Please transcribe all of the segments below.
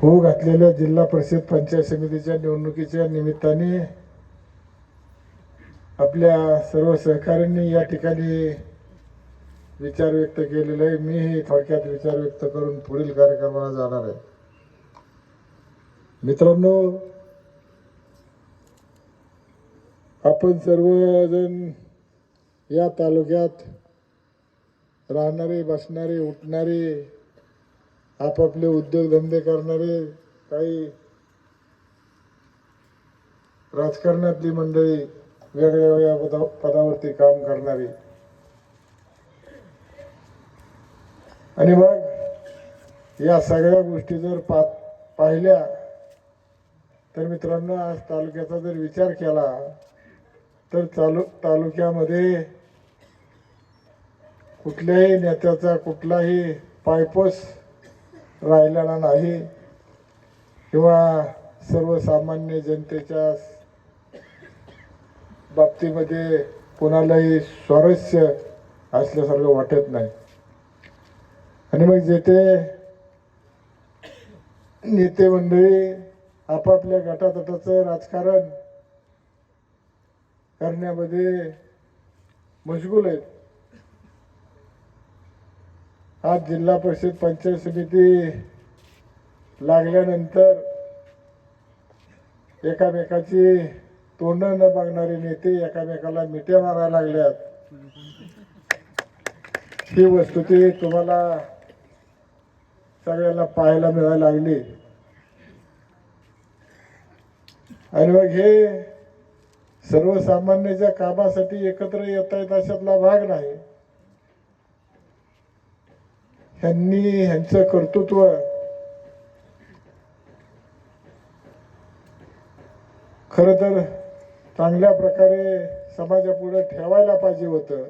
होऊ घातलेल्या जिल्हा परिषद पंचायत समितीच्या निवडणुकीच्या निमित्ताने आपल्या सर्व सहकाऱ्यांनी या ठिकाणी विचार व्यक्त केलेले आहे. मीही थोडक्यात विचार व्यक्त करून पुढील कार्यक्रमाला जाणार आहे. मित्रांनो आपण सर्वजण या तालुक्यात राहणारे बसणारे उठणारे आपापले उद्योगधंदे करणारे काही राजकारणातली मंडळी वेगळ्या वेगळ्या पदा पदावरती काम करणारी. आणि मग या सगळ्या गोष्टी जर पा पाहिल्या तर मित्रांनो आज तालुक्याचा जर विचार केला तर चालू तालुक्यामध्ये कुठल्याही नेत्याचा कुठलाही पायपोस राहिलेला नाही. किंवा सर्वसामान्य जनतेच्या बाबतीमध्ये कोणालाही स्वारस्य असल्यासारखं वाटत नाही. आणि मग जेथे नेते मंडळी आपापल्या गटातटाचं राजकारण करण्यामध्ये मशगूल आहेत. आज जिल्हा परिषद पंचायत समिती लागल्यानंतर एकामेकाची तोंड न मागणारे नेते एकामेकाला मिठ्या मारायला लागल्यात. ही वस्तुती तुम्हाला सगळ्यांना पाहायला मिळायला लागली. आणि मग हे सर्वसामान्याच्या कामासाठी एकत्र येत आहेत अशातला भाग नाही. ह्यांनी ह्यांचं कर्तृत्व खर तर चांगल्या प्रकारे समाजापुढे ठेवायला पाहिजे होतं.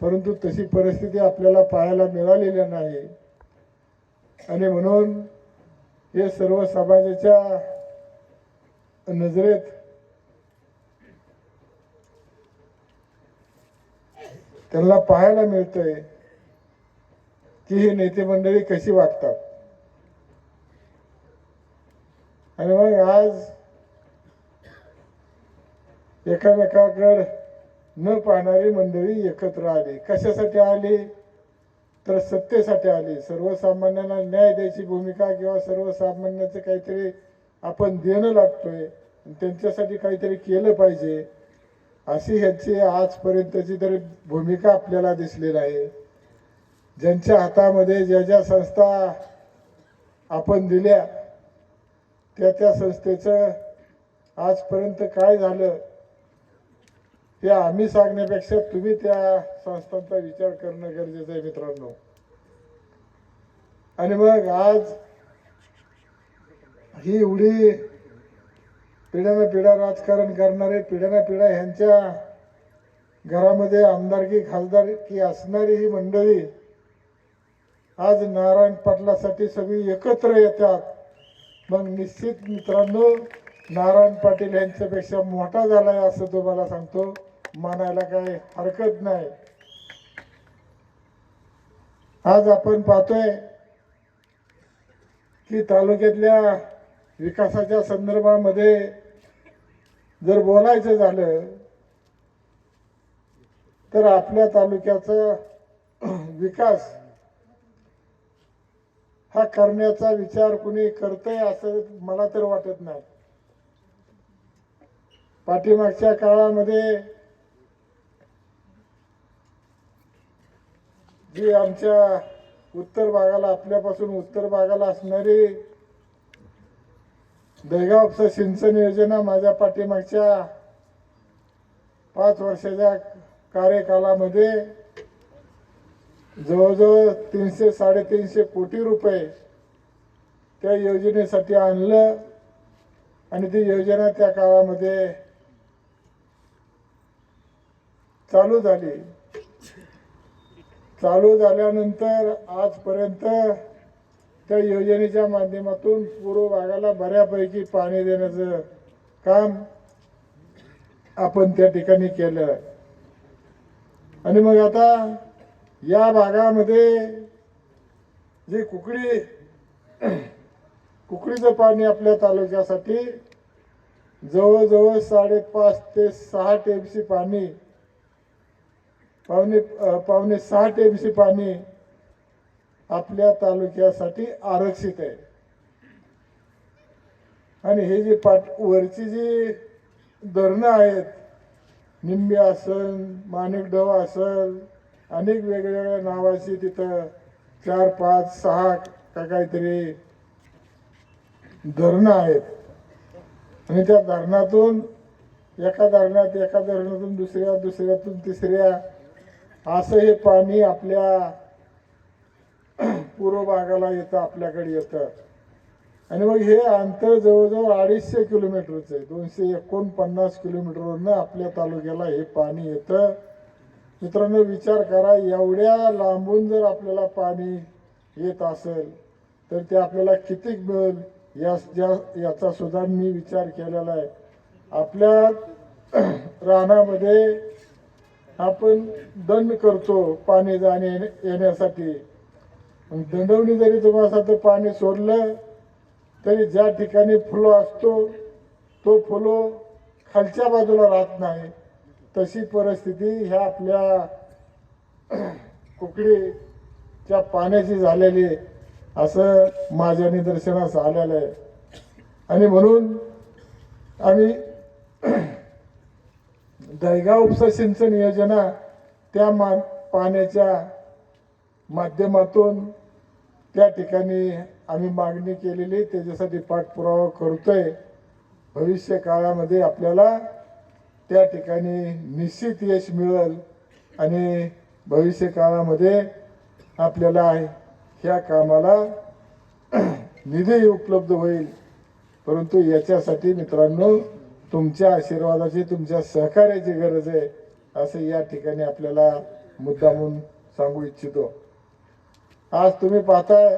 परंतु तशी परिस्थिती आपल्याला पाहायला मिळालेली नाही. आणि म्हणून हे सर्व समाजाच्या नजरेत त्यांना पाहायला मिळतंय. की ही नेते मंडळी कशी वागतात? आणि मग आज एकामेकाकडे न पाहणारी मंडळी एकत्र आली. कशासाठी आली? तर सत्तेसाठी आली. सर्वसामान्यांना न्याय द्यायची भूमिका किंवा सर्वसामान्याचं काहीतरी आपण देणं लागतोय त्यांच्यासाठी काहीतरी केलं पाहिजे अशी ह्याची आजपर्यंतची तरी भूमिका आपल्याला दिसलेली आहे. ज्यांच्या हातामध्ये ज्या ज्या संस्था आपण दिल्या त्या त्या संस्थेचं आजपर्यंत काय झालं हे आम्ही सांगण्यापेक्षा तुम्ही त्या संस्थांचा विचार करणं गरजेचं आहे मित्रांनो. आणि मग आज ही एवढी पिढ्यानं पिढ्या राजकारण करणारे पिढ्यानं पिढ्या ह्यांच्या घरामध्ये आमदारकी खासदारकी असणारी ही मंडळी आज नारायण पाटलासाठी सगळी एकत्र येतात. मग निश्चित मित्रांनो नारायण पाटील यांच्यापेक्षा मोठा झालाय असं तुम्हाला सांगतो. मानायला काही हरकत नाही. आज आपण पाहतोय की तालुक्यातल्या विकासाच्या संदर्भामध्ये जर बोलायचं झालं तर आपल्या तालुक्याचा विकास हा करण्याचा विचार कुणी करतंय असं मला तर वाटत नाही. पाठीमागच्या काळामध्ये जी आमच्या उत्तर भागाला आपल्यापासून उत्तर भागाला असणारी दहेगावचं सिंचन योजना माझ्या पाठीमागच्या पाच वर्षाच्या कार्यकालामध्ये जवळजवळ तीनशे साडेतीनशे कोटी रुपये त्या योजनेसाठी आणलं आणि ती योजना त्या काळामध्ये चालू झाली. चालू झाल्यानंतर आजपर्यंत त्या योजनेच्या माध्यमातून पूर्व भागाला बऱ्यापैकी पाणी देण्याचं काम आपण त्या ठिकाणी केलं. आणि मग आता या भागामध्ये जे कुकडी कुकडीचं पाणी आपल्या तालुक्यासाठी जवळजवळ साडेपाच ते सहा टेमसी पाणी पावणे पावणे सहा टेमसी पाणी आपल्या तालुक्यासाठी आरक्षित आहे. आणि हे जे पाट वरची जी धरणं आहेत निंबे असल माणिकडव असल अनेक वेगवेगळ्या नावाची तिथं चार पाच सहा का काहीतरी धरणं आहेत. आणि त्या धरणातून एका धरणात एका धरणातून दुसऱ्या दुसऱ्यातून तिसऱ्या असं हे पाणी आपल्या पूर्व भागाला येतं आपल्याकडे येतं. आणि मग हे अंतर जवळजवळ अडीचशे किलोमीटरचं आहे. दोनशे एकोणपन्नास किलोमीटरवरनं आपल्या तालुक्याला हे पाणी येतं. मित्रांनो विचार करा एवढ्या लांबून जर आपल्याला पाणी येत असेल तर ते आपल्याला किती मिळेल? या ज्या याचा सुद्धा मी विचार केलेला आहे. आपल्या रानामध्ये आपण दंड करतो पाणी जाणे येण्यासाठी. दंडवणी जरी तुम्हाला तर पाणी सोडलं तरी ज्या ठिकाणी फुलं असतो तो फुलं खालच्या बाजूला राहत नाही. तशी परिस्थिती ह्या आपल्या कुकडीच्या पाण्याची झालेली असं माझ्या निदर्शनास आलेलं आहे. आणि म्हणून आम्ही दयगाव उपसा सिंचन योजना त्या मा पाण्याच्या माध्यमातून त्या ठिकाणी आम्ही मागणी केलेली त्याच्यासाठी पाठपुरावा करतोय. भविष्य काळामध्ये आपल्याला त्या ठिकाणी निश्चित यश मिळेल आणि भविष्य काळामध्ये आपल्याला ह्या कामाला निधी उपलब्ध होईल. परंतु याच्यासाठी मित्रांनो तुमच्या आशीर्वादाची तुमच्या सहकार्याची गरज आहे असं या ठिकाणी आपल्याला मुद्दामून सांगू इच्छितो. आज तुम्ही पाहताय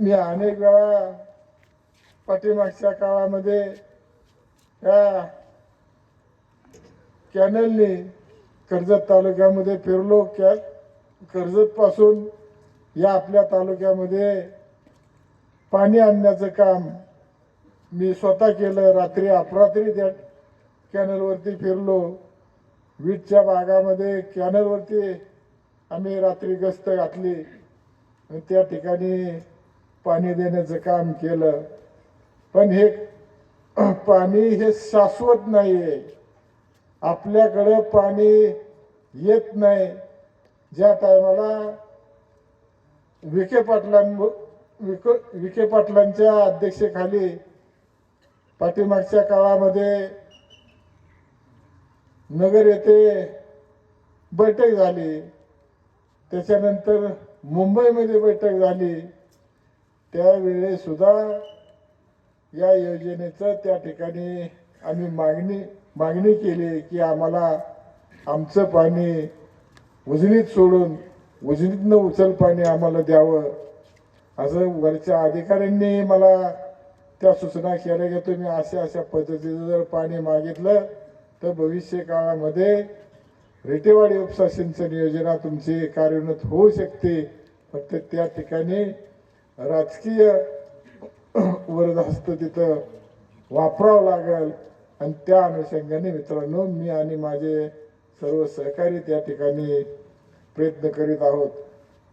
मी अनेक वेळा पाठीमागच्या काळामध्ये या कॅनलने कर्जत तालुक्यामध्ये फिरलो. कॅ कर्जतपासून या आपल्या तालुक्यामध्ये पाणी आणण्याचं काम मी स्वतः केलं. रात्री अपरात्री त्या कॅनलवरती फिरलो. वीटच्या भागामध्ये कॅनलवरती आम्ही रात्री गस्त घातली. त्या ठिकाणी पाणी देण्याचं काम केलं. पण हे पाणी हे शाश्वत नाही आहे आपल्याकडं पाणी येत नाही. ज्या टायमाला विखे पाटलां विक विखे पाटलांच्या अध्यक्षेखाली पाठीमागच्या काळामध्ये नगर येथे बैठक झाली. त्याच्यानंतर मुंबईमध्ये बैठक झाली. त्यावेळेसुद्धा या योजनेचं त्या ठिकाणी आम्ही मागणी मागणी केली की आम्हाला आमचं पाणी उजनीत सोडून उजनीतनं उचल पाणी आम्हाला द्यावं. असं वरच्या अधिकाऱ्यांनी मला त्या सूचना केल्या की तुम्ही अशा अशा पद्धतीचं जर पाणी मागितलं तर भविष्य काळामध्ये रेटेवाडी उपसा सिंचन योजना तुमची कार्यान्वित होऊ शकते. फक्त त्या ठिकाणी राजकीय वरदहस्त तिथं वापरावं लागेल. आणि त्या अनुषंगाने मित्रांनो मी आणि माझे सर्व सहकारी त्या ठिकाणी प्रयत्न करीत आहोत.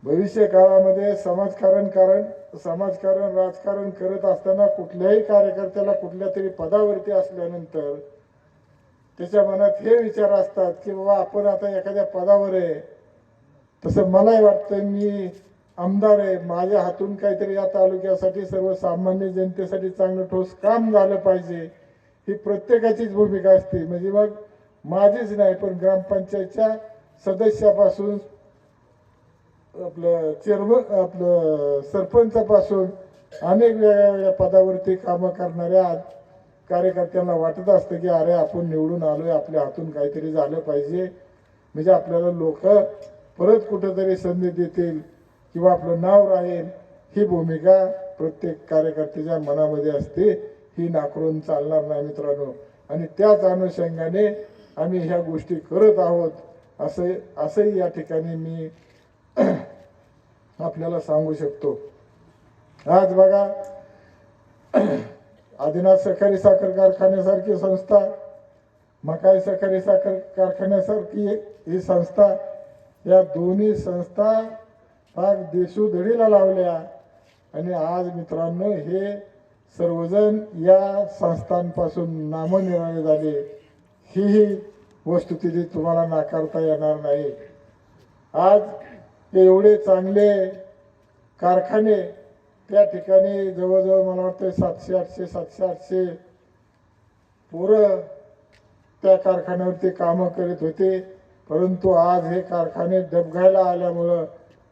भविष्य काळामध्ये समाजकारण कारण समाजकारण राजकारण करत असताना कुठल्याही कार्यकर्त्याला कुठल्या तरी पदावरती असल्यानंतर त्याच्या मनात हे विचार असतात की बाबा आपण आता एखाद्या पदावर आहे. तसं मलाही वाटतं मी आमदार आहे. माझ्या हातून काहीतरी या तालुक्यासाठी सर्वसामान्य जनतेसाठी चांगलं ठोस काम झालं पाहिजे. ही प्रत्येकाचीच भूमिका असते. म्हणजे मग माझीच नाही पण ग्रामपंचायतच्या सदस्यापासून आपलं चेअरमन आपलं सरपंचापासून अनेक वेगळ्या पदावरती कामं करणाऱ्या कार्यकर्त्यांना वाटत असतं की अरे आपण निवडून आलोय आपल्या हातून काहीतरी झालं पाहिजे. म्हणजे आपल्याला लोक परत कुठंतरी संधी देतील किंवा आपलं नाव राहील ही भूमिका प्रत्येक कार्यकर्त्याच्या मनामध्ये असते. ही नाकरून चालणार नाही मित्रांनो. आणि त्याच अनुषंगाने आम्ही ह्या गोष्टी करत आहोत. असं असंही या ठिकाणी मी आपल्याला सांगू शकतो. आज बघा आदिनाथ सहकारी साखर कारखान्यासारखी संस्था मकाई सहकारी साखर कारखान्यासारखी ही संस्था या दोन्ही संस्था पाक देशोधडीला लावल्या. आणि आज मित्रांनो हे सर्वजण या संस्थांपासून नामनिराळे झाले. हीही वस्तू वस्तुस्थिती तुम्हाला नाकारता येणार नाही. आज एवढे चांगले कारखाने त्या ठिकाणी जवळजवळ मला वाटतं सातशे आठशे सातशे आठशे पोरं त्या कारखान्यावरती कामं करीत होते. परंतु आज हे कारखाने डबघायला आल्यामुळं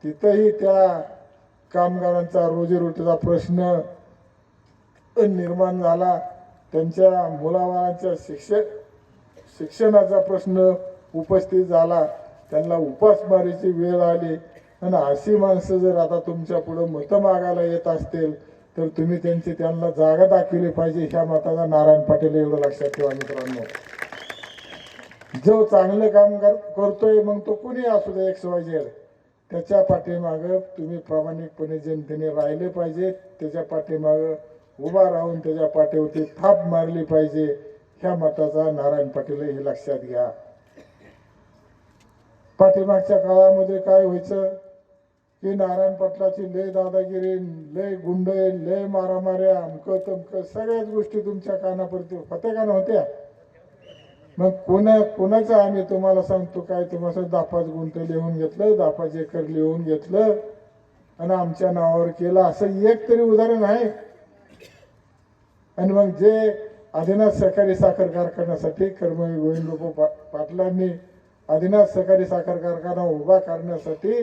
तिथंही त्या कामगारांचा रोजीरोटीचा प्रश्न निर्माण झाला. त्यांच्या मुलाबाळांच्या शिक्षण शिक्षणाचा प्रश्न उपस्थित झाला. त्यांना उपासमारीची वेळ आली. आणि अशी माणसं जर आता तुमच्या पुढं मतं मागायला येत असतील तर तुम्ही त्यांची त्यांना जागा दाखवली पाहिजे ह्या मताचा नारायण पाटील एवढं लक्षात ठेवा मित्रांनो. जो चांगलं काम कर करतोय मग तो कुणी असू दे एक्स वाय झेड त्याच्या पाठीमागं तुम्ही प्रामाणिकपणे जनतेने राहिले पाहिजे. त्याच्या पाठीमागं उभा राहून त्याच्या पाठीवरती थाप मारली पाहिजे. ह्या मताचा नारायण पाटील हे लक्षात घ्या. पाठीमागच्या काळामध्ये काय व्हायचं? की नारायण पाटलाची लय दादागिरी लय गुंड लय मारामाऱ्या अमकं तमकं सगळ्याच गोष्टी तुमच्या कानापर्यंत होत्या का नव्हत्या? मग कोणा कोणाचं आम्ही तुम्हाला सांगतो काय? तुम्हाला दापाच पाच लिहून घेतलं दहा एकर लिहून घेतलं आणि आमच्या नावावर केलं. असं एक तरी उदाहरण आहे. आणि मग जे आदिनाथ सहकारी साखर कारखान्यासाठी कर्मवीर गोविंद पा पाटलांनी आदिनाथ सहकारी साखर कारखाना उभा करण्यासाठी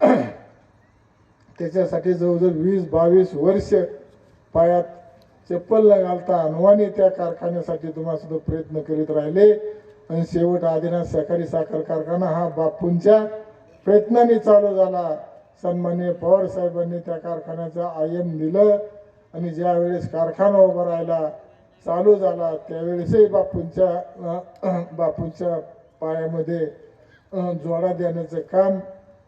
त्याच्यासाठी जवळजवळ वीस बावीस वर्ष पायात चप्पल न घालता अनवाणी त्या कारखान्यासाठी तुम्हाला सुद्धा प्रयत्न करीत राहिले. आणि शेवट आदिनाथ सहकारी साखर कारखाना हा बापूंच्या प्रयत्नाने चालू झाला. सन्माननीय पवार साहेबांनी त्या कारखान्याचं आयन दिलं. आणि ज्या वेळेस कारखाना उभा राहिला चालू झाला त्यावेळेसही बापूंच्या बापूंच्या पायामध्ये जोडा देण्याचं काम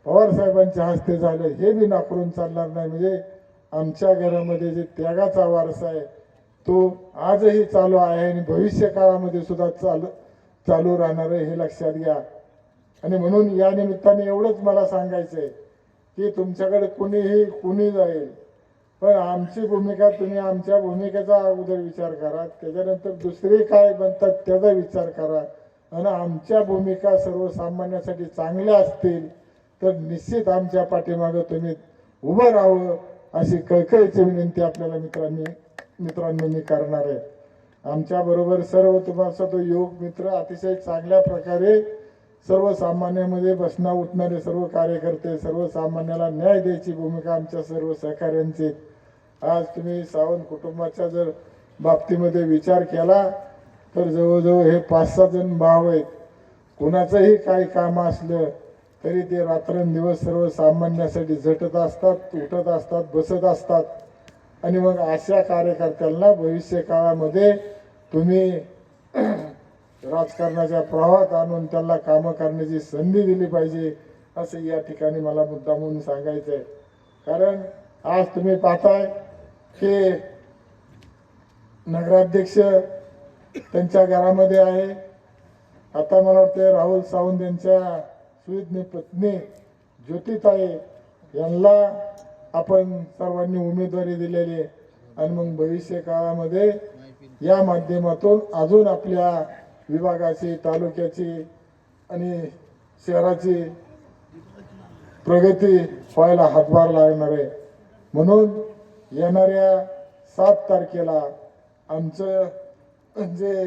पवारसाहेबांच्या हस्ते झालं हे बी नाकरून चालणार नाही. म्हणजे आमच्या घरामध्ये जे त्यागाचा वारसा आहे तो आजही चालू आहे आणि भविष्य काळामध्ये सुद्धा चालू चालू राहणार आहे हे लक्षात घ्या. आणि म्हणून या निमित्ताने एवढंच मला सांगायचं आहे की तुमच्याकडे कुणीही कुणी जाईल पण आमची भूमिका तुम्ही आमच्या भूमिकेचा अगोदर विचार करा. त्याच्यानंतर दुसरे काय बनतात त्याचा विचार करा. आणि आमच्या भूमिका सर्वसामान्यासाठी चांगल्या असतील तर निश्चित आमच्या पाठीमागं तुम्ही उभं राहावं अशी कळकळीची विनंती आपल्याला मित्रांनी मित्रांनो मी करणार आहे. आमच्याबरोबर सर्व तुम्हाला तो योग मित्र अतिशय चांगल्या प्रकारे सर्वसामान्यामध्ये बसना उठणारे सर्व कार्यकर्ते सर्वसामान्याला न्याय द्यायची भूमिका आमच्या सर्व सहकाऱ्यांची. आज तुम्ही सावंत कुटुंबाच्या जर बाबतीमध्ये विचार केला तर जवळजवळ हे पाच सहा जण भाव आहेत. कुणाचंही काही काम असलं तरी ते रात्रंदिवस सर्वसामान्यासाठी झटत असतात उठत असतात बसत असतात. आणि मग अशा कार्यकर्त्यांना भविष्य काळामध्ये तुम्ही राजकारणाच्या प्रवाहात आणून त्यांना कामं करण्याची संधी दिली पाहिजे असं या ठिकाणी मला मुद्दा म्हणून सांगायचं आहे कारण आज तुम्ही पाहताय की नगराध्यक्ष त्यांच्या घरामध्ये आहे. आता मला वाटतं राहुल सावंत यांच्या सुविज्ञ पत्नी ज्योतिताई यांना आपण सर्वांनी उमेदवारी दिलेली आहे. आणि मग भविष्य काळामध्ये या माध्यमातून अजून आपल्या विभागाची तालुक्याची आणि शहराची प्रगती व्हायला हातभार लागणार आहे. म्हणून येणाऱ्या सात तारखेला आमचं जे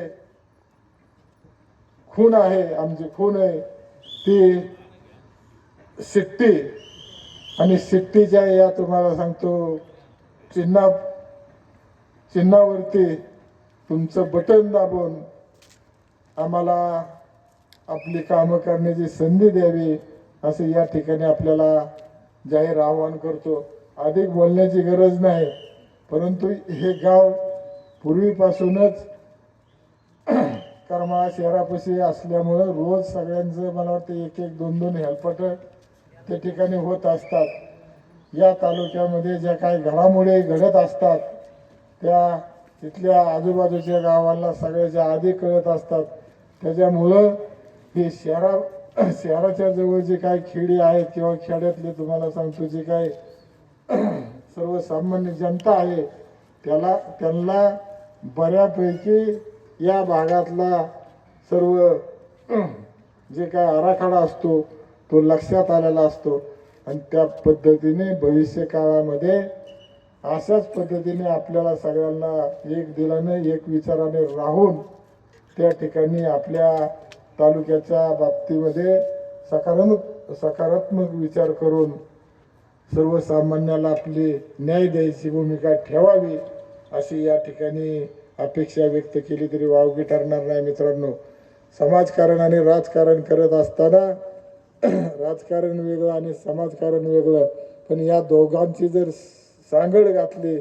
खून आहे आमची खून आहे ती शिट्टी आणि शिट्टीच्या या तुम्हाला सांगतो चिन्हा चिन्हावरती तुमचं बटन दाबून आम्हाला आपली कामं करण्याची संधी द्यावी असं या ठिकाणी आपल्याला जाहीर आवाहन करतो. अधिक बोलण्याची गरज नाही परंतु हे गाव पूर्वीपासूनच कर्मा शहरापाशी असल्यामुळं रोज सगळ्यांचं मला वाटतं एक एक दोन दोन हेल्पट त्या ठिकाणी होत असतात. या तालुक्यामध्ये ज्या काही घडामोडी घडत असतात त्या तिथल्या आजूबाजूच्या गावाला सगळ्याच्या आधी कळत असतात. त्याच्यामुळं हे शहरा शहराच्या जवळ जे काही खेडी आहेत किंवा खेड्यातले तुम्हाला सांगतो जे काही सर्वसामान्य जनता आहे त्याला त्यांना बऱ्यापैकी या भागातला सर्व जे काय आराखडा असतो तो लक्षात आलेला असतो. आणि त्या पद्धतीने भविष्य काळामध्ये अशाच पद्धतीने आपल्याला सगळ्यांना एक दिलाने एक विचाराने राहून त्या ठिकाणी आपल्या तालुक्याच्या बाबतीमध्ये सकारात्मक सकारात्मक विचार करून सर्वसामान्याला आपली न्याय द्यायची भूमिका ठेवावी अशी या ठिकाणी अपेक्षा व्यक्त केली तरी वावगी ठरणार नाही मित्रांनो. समाजकारण आणि राजकारण करत असताना राजकारण वेगळं आणि समाजकारण वेगळं. पण या दोघांची जर सांगड घातली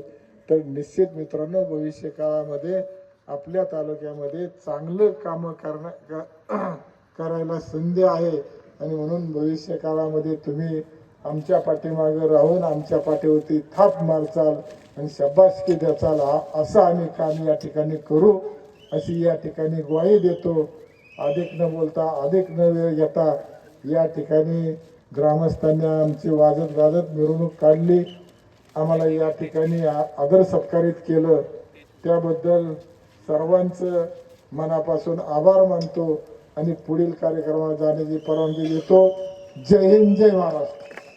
तर निश्चित मित्रांनो भविष्य काळामध्ये आपल्या तालुक्यामध्ये चांगलं कामं करणं क- करायला संधी आहे. आणि म्हणून भविष्य काळामध्ये तुम्ही आमच्या पाठीमागे राहून आमच्या पाठीवरती थाप मारचाल आणि शब्बासकी द्याचाल. हा- असं आम्ही काम या ठिकाणी करू अशी या ठिकाणी ग्वाही देतो. अधिक न बोलता अधिक न वेळ घेता या ठिकाणी ग्रामस्थांनी आमची वाजत गाजत मिरवणूक काढली. आम्हाला या ठिकाणी आ- आदर सत्कारित केलं. त्याबद्दल सर्वांचं मनापासून आभार मानतो आणि पुढील कार्यक्रमात जाण्याची परवानगी देतो. जय हिंद जय महाराष्ट्र.